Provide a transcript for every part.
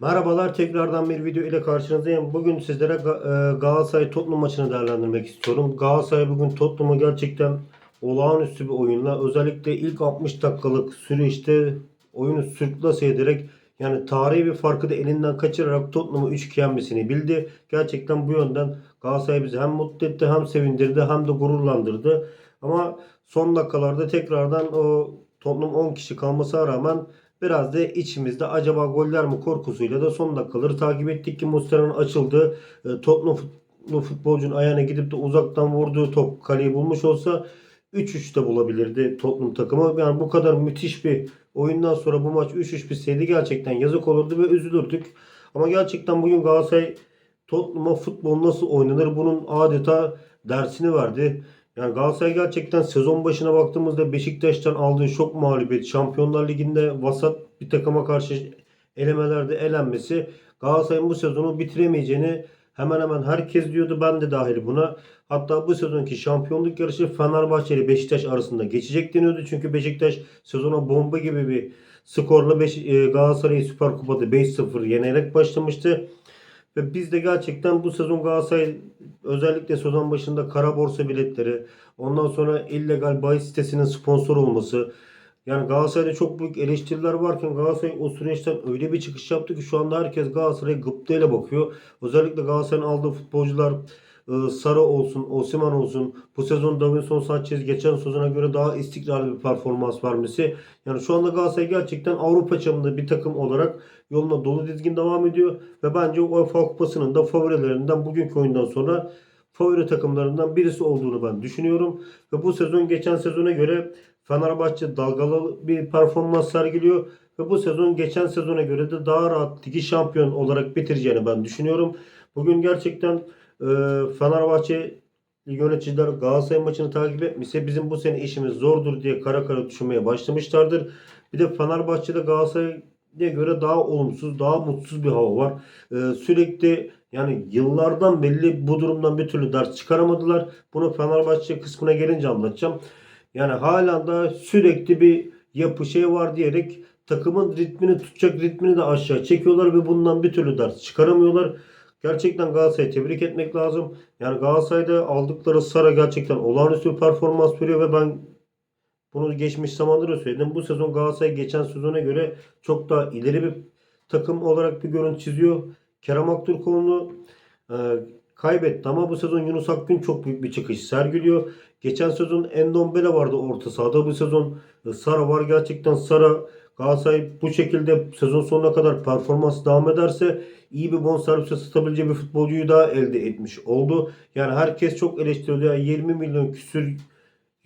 Merhabalar tekrardan bir video ile karşınızdayım. Bugün sizlere e, Galatasaray Tottenham maçını değerlendirmek istiyorum. Galatasaray bugün Tottenham'ı gerçekten olağanüstü bir oyunla özellikle ilk 60 dakikalık süreçte oyunu sürklase ederek yani tarihi bir farkı da elinden kaçırarak Tottenham'ı 3-2 yenmesini bildi. Gerçekten bu yönden Galatasaray bizi hem mutlu etti hem sevindirdi hem de gururlandırdı. Ama son dakikalarda tekrardan o Tottenham 10 kişi kalmasına rağmen Biraz da içimizde acaba goller mi korkusuyla da son dakikaları takip ettik ki Muslera'nın açıldığı e, Tottenham futbol, futbolcunun ayağına gidip de uzaktan vurduğu top kaleyi bulmuş olsa 3-3 de bulabilirdi Tottenham takımı. Yani bu kadar müthiş bir oyundan sonra bu maç 3-3 bitseydi gerçekten yazık olurdu ve üzülürdük. Ama gerçekten bugün Galatasaray Tottenham'a futbol nasıl oynanır bunun adeta dersini verdi. Yani Galatasaray gerçekten sezon başına baktığımızda Beşiktaş'tan aldığı şok mağlubiyet, Şampiyonlar Ligi'nde vasat bir takıma karşı elemelerde elenmesi Galatasaray'ın bu sezonu bitiremeyeceğini hemen hemen herkes diyordu. Ben de dahil buna. Hatta bu sezonki şampiyonluk yarışı Fenerbahçe ile Beşiktaş arasında geçecek deniyordu. Çünkü Beşiktaş sezona bomba gibi bir skorla Beş- e, Galatasaray'ı Süper Kupa'da 5-0 yenerek başlamıştı. Ve biz de gerçekten bu sezon Galatasaray özellikle sezon başında kara borsa biletleri, ondan sonra illegal bahis sitesinin sponsor olması. Yani Galatasaray'da çok büyük eleştiriler varken Galatasaray o süreçten öyle bir çıkış yaptı ki şu anda herkes Galatasaray'a gıptayla bakıyor. Özellikle Galatasaray'ın aldığı futbolcular Sara olsun, Osimhen olsun, bu sezon Davinson Sanchez geçen sezona göre daha istikrarlı bir performans vermesi. Yani şu anda Galatasaray gerçekten Avrupa çapında bir takım olarak yoluna dolu dizgin devam ediyor. Ve bence UEFA Kupası'nın da favorilerinden bugünkü oyundan sonra favori takımlarından birisi olduğunu ben düşünüyorum. Ve bu sezon geçen sezona göre Fenerbahçe dalgalı bir performans sergiliyor. Ve bu sezon geçen sezona göre de daha rahat ligi şampiyon olarak bitireceğini ben düşünüyorum. Bugün gerçekten Fenerbahçe yöneticiler Galatasaray maçını takip etmişse bizim bu sene işimiz zordur diye kara kara düşünmeye başlamışlardır. Bir de Fenerbahçe'de Galatasaray'a göre daha olumsuz, daha mutsuz bir hava var. Ee, sürekli yani yıllardan belli bu durumdan bir türlü ders çıkaramadılar. Bunu Fenerbahçe kısmına gelince anlatacağım. Yani hala da sürekli bir yapı şey var diyerek takımın ritmini tutacak ritmini de aşağı çekiyorlar ve bundan bir türlü ders çıkaramıyorlar. Gerçekten Galatasaray'ı tebrik etmek lazım. Yani Galatasaray'da aldıkları Sara gerçekten olağanüstü bir performans veriyor ve ben bunu geçmiş zamanda da söyledim. Bu sezon Galatasaray geçen sezona göre çok daha ileri bir takım olarak bir görüntü çiziyor. Kerem Aktürkoğlu'nu e, kaybetti ama bu sezon Yunus Akgün çok büyük bir çıkış sergiliyor. Geçen sezon Endombele vardı orta sahada. Bu sezon e, Sara var. Gerçekten Sara Galatasaray bu şekilde sezon sonuna kadar performans devam ederse iyi bir bonservise satabileceği bir futbolcuyu daha elde etmiş oldu. Yani herkes çok eleştiriyor. Ya 20 milyon küsür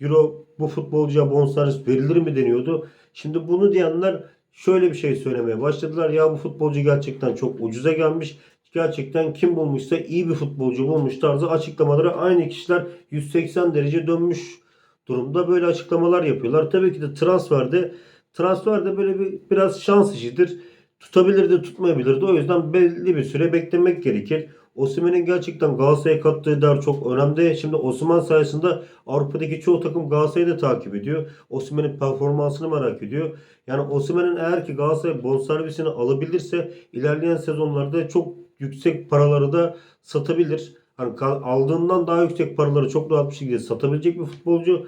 euro bu futbolcuya bonservis verilir mi deniyordu. Şimdi bunu diyenler şöyle bir şey söylemeye başladılar. Ya bu futbolcu gerçekten çok ucuza gelmiş. Gerçekten kim bulmuşsa iyi bir futbolcu bulmuş tarzı açıklamaları aynı kişiler 180 derece dönmüş durumda böyle açıklamalar yapıyorlar. Tabii ki de transferde transferde böyle bir biraz şans işidir. Tutabilir de tutmayabilir de o yüzden belli bir süre beklemek gerekir. Osimhen'in gerçekten Galatasaray'a kattığı değer çok önemli. Şimdi Osimhen sayesinde Avrupa'daki çoğu takım Galatasaray'ı da takip ediyor. Osimhen'in performansını merak ediyor. Yani Osimhen'in eğer ki Galatasaray bonservisini alabilirse ilerleyen sezonlarda çok yüksek paraları da satabilir. Hani aldığından daha yüksek paraları çok rahat bir şekilde satabilecek bir futbolcu.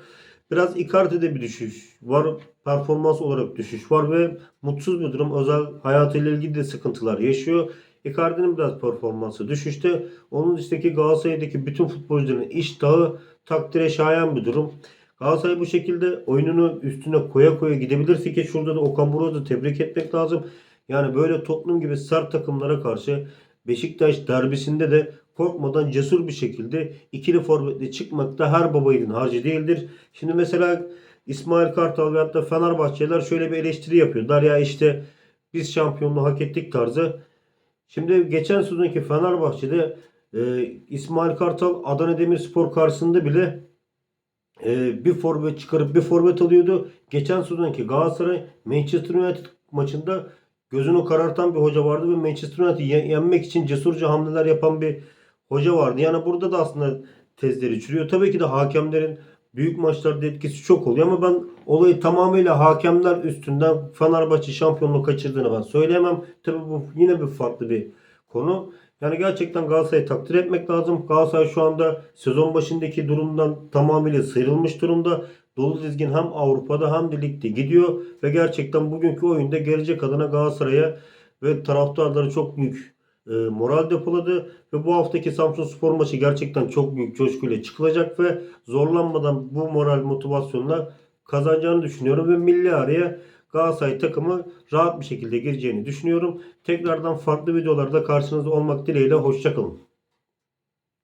Biraz Icardi'de bir düşüş var. Performans olarak düşüş var ve mutsuz bir durum. Özel hayatıyla ilgili de sıkıntılar yaşıyor. Icardi'nin biraz performansı düşüşte. Onun dışındaki Galatasaray'daki bütün futbolcuların iştahı takdire şayan bir durum. Galatasaray bu şekilde oyununu üstüne koya koya gidebilirse ki şurada da Okan Buruk'u tebrik etmek lazım. Yani böyle Tottenham gibi sert takımlara karşı Beşiktaş derbisinde de korkmadan cesur bir şekilde ikili forvetle çıkmak da her baba yiğidin harcı değildir. Şimdi mesela İsmail Kartal ve hatta Fenerbahçeliler şöyle bir eleştiri yapıyorlar. Ya işte biz şampiyonluğu hak ettik tarzı. Şimdi geçen sezonki Fenerbahçe'de e, İsmail Kartal Adana Demirspor karşısında bile e, bir forvet çıkarıp bir forvet alıyordu. Geçen sezonki Galatasaray Manchester United maçında gözünü karartan bir hoca vardı ve Manchester United'i ye- yenmek için cesurca hamleler yapan bir hoca vardı. Yani burada da aslında tezleri çürüyor. Tabii ki de hakemlerin büyük maçlarda etkisi çok oluyor ama ben olayı tamamıyla hakemler üstünden Fenerbahçe şampiyonluğu kaçırdığını ben söyleyemem. Tabii bu yine bir farklı bir konu. Yani gerçekten Galatasaray'ı takdir etmek lazım. Galatasaray şu anda sezon başındaki durumdan tamamıyla sıyrılmış durumda. Dolu dizgin hem Avrupa'da hem de ligde gidiyor ve gerçekten bugünkü oyunda gelecek adına Galatasaray'a ve taraftarları çok büyük e, moral depoladı ve bu haftaki Samsun Spor maçı gerçekten çok büyük coşkuyla çıkılacak ve zorlanmadan bu moral motivasyonla kazanacağını düşünüyorum ve milli araya Galatasaray takımı rahat bir şekilde gireceğini düşünüyorum. Tekrardan farklı videolarda karşınızda olmak dileğiyle hoşçakalın.